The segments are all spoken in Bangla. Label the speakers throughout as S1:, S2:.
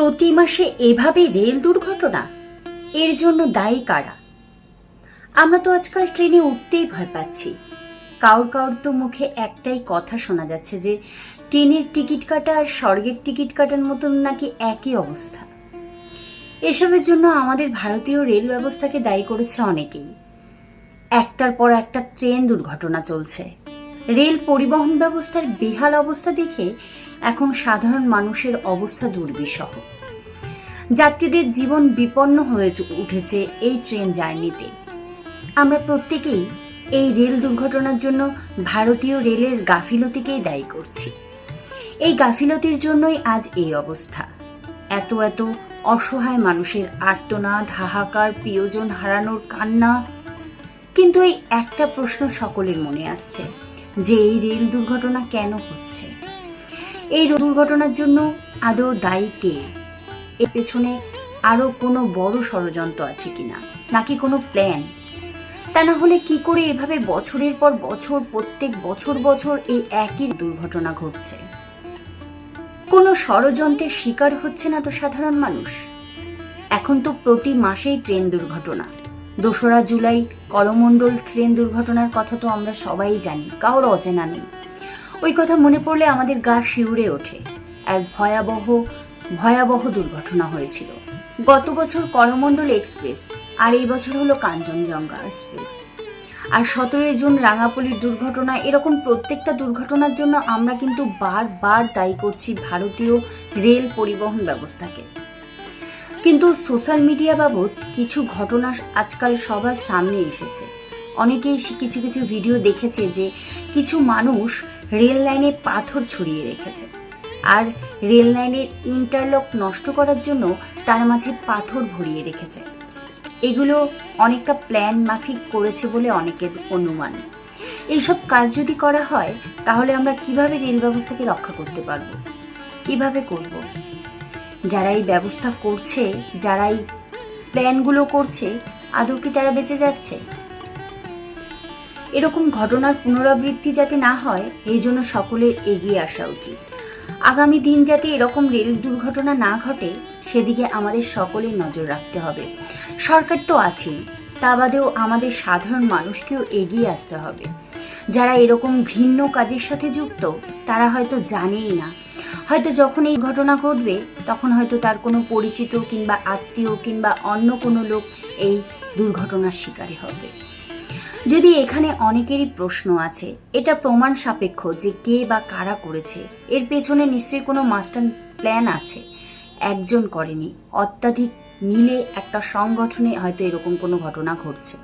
S1: প্রতি মাসে এভাবে রেল দুর্ঘটনা? এর জন্য দায়ী কারা? আমরা তো আজকাল ট্রেনে উঠতেই ভয় পাচ্ছি। কাউর কাউর তো মুখে একটাই কথা শোনা যাচ্ছে যে, ট্রেনের টিকিট কাটা আর স্বর্গের টিকিট কাটার মতন নাকি একই অবস্থা। এসবের জন্য আমাদের ভারতীয় রেল ব্যবস্থাকে দায়ী করেছে অনেকেই। একটার পর একটা ট্রেন দুর্ঘটনা চলছে। রেল পরিবহন ব্যবস্থার বেহাল অবস্থা দেখে এখন সাধারণ মানুষের অবস্থা দুর্বিষহ। যাত্রীদের জীবন বিপন্ন হয়ে উঠেছে এই ট্রেন জার্নিতে। আমরা প্রত্যেকেই এই রেল দুর্ঘটনার জন্য ভারতীয় রেলের গাফিলতিকেই দায়ী করছি। এই গাফিলতির জন্যই আজ এই অবস্থা। এত এত অসহায় মানুষের আর্তনাদ, হাহাকার, প্রিয়জন হারানোর কান্না। কিন্তু এই একটা প্রশ্ন সকলের মনে আসছে, যে এই রেল দুর্ঘটনা কেন হচ্ছে? এই দুর্ঘটনার জন্য আদৌ দায়ী কে? এর পেছনে আরও কোনো বড় ষড়যন্ত্র আছে কিনা? নাকি কোনো প্ল্যান তা না হলে কি করে এভাবে বছরের পর বছর, প্রত্যেক বছর বছর এই একই দুর্ঘটনা ঘটছে? কোনো ষড়যন্ত্রের শিকার হচ্ছে না তো সাধারণ মানুষ? এখন তো প্রতি মাসেই ট্রেন দুর্ঘটনা। দোসরা জুলাই করমণ্ডল ট্রেন দুর্ঘটনার কথা তো আমরা সবাই জানি, কারোর অচেনা নেই। ওই কথা মনে পড়লে আমাদের গা শিউরে ওঠে। এক ভয়াবহ ভয়াবহ দুর্ঘটনা হয়েছিল। গত বছর করমণ্ডল এক্সপ্রেস, আর এই বছর হলো কাঞ্চনজঙ্ঘা এক্সপ্রেস। আর সতেরোই জুন রাঙাপলির দুর্ঘটনা, এরকম প্রত্যেকটা দুর্ঘটনার জন্য আমরা কিন্তু বারবার দায়ী করছি ভারতীয় রেল পরিবহন ব্যবস্থাকে। কিন্তু সোশ্যাল মিডিয়া বাবদ কিছু ঘটনা আজকাল সবার সামনে এসেছে। অনেকেই কিছু কিছু ভিডিও দেখেছে যে কিছু মানুষ রেল লাইনে পাথর ছড়িয়ে রেখেছে। আর রেল লাইনের ইন্টারলক নষ্ট করার জন্য তার মাঝে পাথর ভরিয়ে রেখেছে। এগুলো অনেকটা প্ল্যান মাফিক করেছে বলে অনেকের অনুমান। এইসব কাজ যদি করা হয়, তাহলে আমরা কীভাবে রেল ব্যবস্থাকে রক্ষা করতে পারব? কীভাবে করব? যারা এই ব্যবস্থা করছে, যারা এই প্ল্যানগুলো করছে, আদৌ কি তারা বেঁচে যাচ্ছে? এরকম ঘটনার পুনরাবৃত্তি যাতে না হয়, এই জন্য সকলের এগিয়ে আসা উচিত। আগামী দিন যাতে এরকম রেল দুর্ঘটনা না ঘটে, সেদিকে আমাদের সকলের নজর রাখতে হবে। সরকার তো আছেই, তা বাদেও আমাদের সাধারণ মানুষকেও এগিয়ে আসতে হবে। যারা এরকম ঘৃণ্য কাজের সাথে যুক্ত, তারা হয়তো জানেই না। হয়তো যখন এই ঘটনা ঘটবে, তখন হয়তো তার কোনো পরিচিত কিংবা আত্মীয় কিংবা অন্য কোনো লোক এই দুর্ঘটনার শিকারী হবে। যদি এখানে অনেকেরই প্রশ্ন আছে, এটা প্রমাণ সাপেক্ষ যে কে বা কারা করেছে। এর পেছনে নিশ্চয়ই কোনো মাস্টার প্ল্যান আছে। একজন করেনি। অত্যাধিক মিলে একটা সংগঠনে হয়তো এরকম কোনো ঘটনা ঘটছে।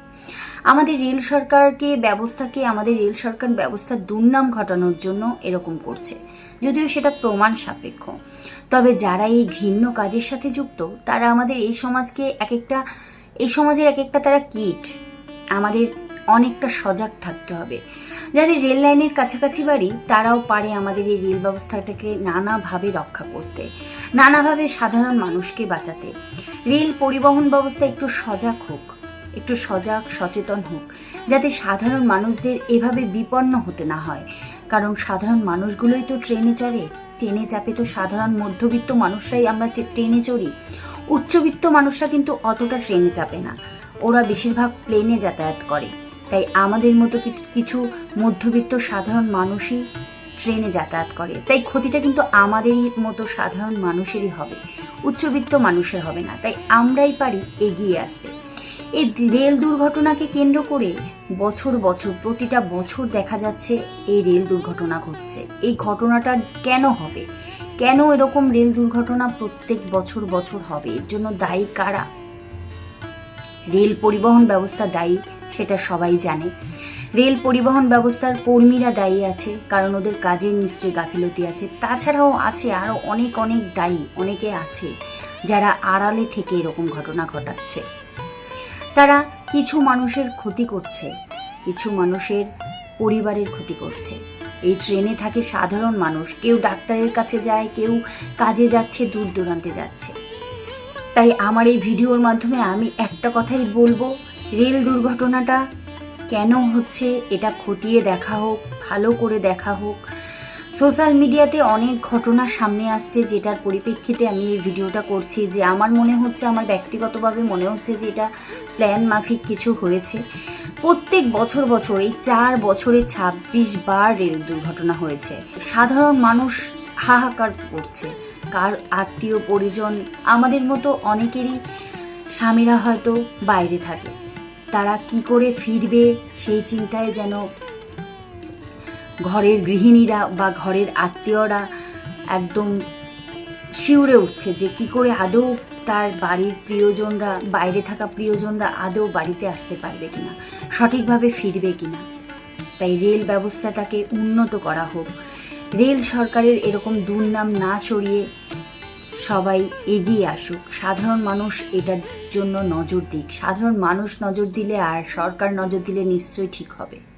S1: আমাদের রেল সরকারকে ব্যবস্থাকে, আমাদের রেল সরকার ব্যবস্থার দুর্নাম ঘটানোর জন্য এরকম করছে। যদিও সেটা প্রমাণ সাপেক্ষ। তবে যারা এই ঘৃণ্য কাজের সাথে যুক্ত, তারা আমাদের এই সমাজকে এক একটা, এই সমাজের এক একটা তারা কিট। আমাদের অনেকটা সজাগ থাকতে হবে। যাদের রেল লাইনের কাছাকাছি বাড়ি, তারাও পারে আমাদের এই রেল ব্যবস্থাটাকে নানাভাবে রক্ষা করতে, নানাভাবে সাধারণ মানুষকে বাঁচাতে। রেল পরিবহন ব্যবস্থা একটু সজাগ হোক, একটু সজাগ, সচেতন হোক, যাতে সাধারণ মানুষদের এভাবে বিপন্ন হতে না হয়। কারণ সাধারণ মানুষগুলোই তো ট্রেনে চড়ে, ট্রেনে চাপে তো সাধারণ মধ্যবিত্ত মানুষরাই আমরা ট্রেনে চড়ি। উচ্চবিত্ত মানুষরা কিন্তু অতটা ট্রেনে চাপে না। ওরা বেশিরভাগ প্লেনে যাতায়াত করে। তাই আমাদের মতো কিছু মধ্যবিত্ত সাধারণ মানুষই ট্রেনে যাতায়াত করে? তাই ক্ষতিটা কিন্তু আমাদেরই মতো সাধারণ মানুষেরই হবে। উচ্চবিত্ত মানুষের হবে না। তাই আমরাই পারি এগিয়ে আসতে। এই রেল দুর্ঘটনাকে কেন্দ্র করে বছর বছর, প্রতিটা বছর দেখা যাচ্ছে এই রেল দুর্ঘটনা ঘটছে। এই ঘটনাটা কেন হবে? কেন এরকম রেল দুর্ঘটনা প্রত্যেক বছর বছর হবে? এর জন্য দায়ী কারা? রেল পরিবহন ব্যবস্থা দায়ী সেটা সবাই জানে। রেল পরিবহন ব্যবস্থার কর্মীরা দায়ী আছে, কারণ ওদের কাজের নিশ্চয়ই গাফিলতি আছে। তাছাড়াও আছে আরও অনেক অনেক দায়ী, অনেকে আছে যারা আড়ালে থেকে এরকম ঘটনা ঘটাচ্ছে। তারা কিছু মানুষের ক্ষতি করছে, কিছু মানুষের পরিবারের ক্ষতি করছে। এই ট্রেনে থাকে সাধারণ মানুষ, কেউ ডাক্তারের কাছে যায়, কেউ কাজে যাচ্ছে, দূর দূরান্তে যাচ্ছে। তাই আমার এই ভিডিওর মাধ্যমে আমি একটা কথাই বলব রেল দুর্ঘটনাটা কেন হচ্ছে এটা খতিয়ে দেখা হোক, ভালো করে দেখা হোক। সোশ্যাল মিডিয়াতে অনেক ঘটনা সামনে আসছে যেটার পরিপ্রেক্ষিতে আমি এই ভিডিওটা করছি যে আমার মনে হচ্ছে, আমার ব্যক্তিগতভাবে মনে হচ্ছে যে এটা প্ল্যান মাফিক কিছু হয়েছে। প্রত্যেক বছর বছর এই চার বছরে ছাব্বিশ বার রেল দুর্ঘটনা হয়েছে। সাধারণ মানুষ হাহাকার করছে, কার আত্মীয় পরিজন, আমাদের মতো অনেকেরই স্বামীরা হয়তো বাইরে থাকে। তারা কি করে ফিরবে সেই চিন্তায় যেন ঘরের গৃহিণীরা বা ঘরের আত্মীয়রা একদম শিউরে উঠছে যে কি করে আদৌ তার বাড়ির প্রিয়জনরা, বাইরে থাকা প্রিয়জনরা আদৌ বাড়িতে আসতে পারবে কিনা, সঠিকভাবে ফিরবে কিনা। তাই রেল ব্যবস্থাটাকে উন্নত করা হোক। রেল সরকারের এরকম দুর্নাম না সরিয়ে সবাই এগিয়ে আসুক। সাধারণ মানুষ এটার জন্য নজর দিক। সাধারণ মানুষ নজর দিলে আর সরকার নজর দিলে নিশ্চয়ই ঠিক হবে।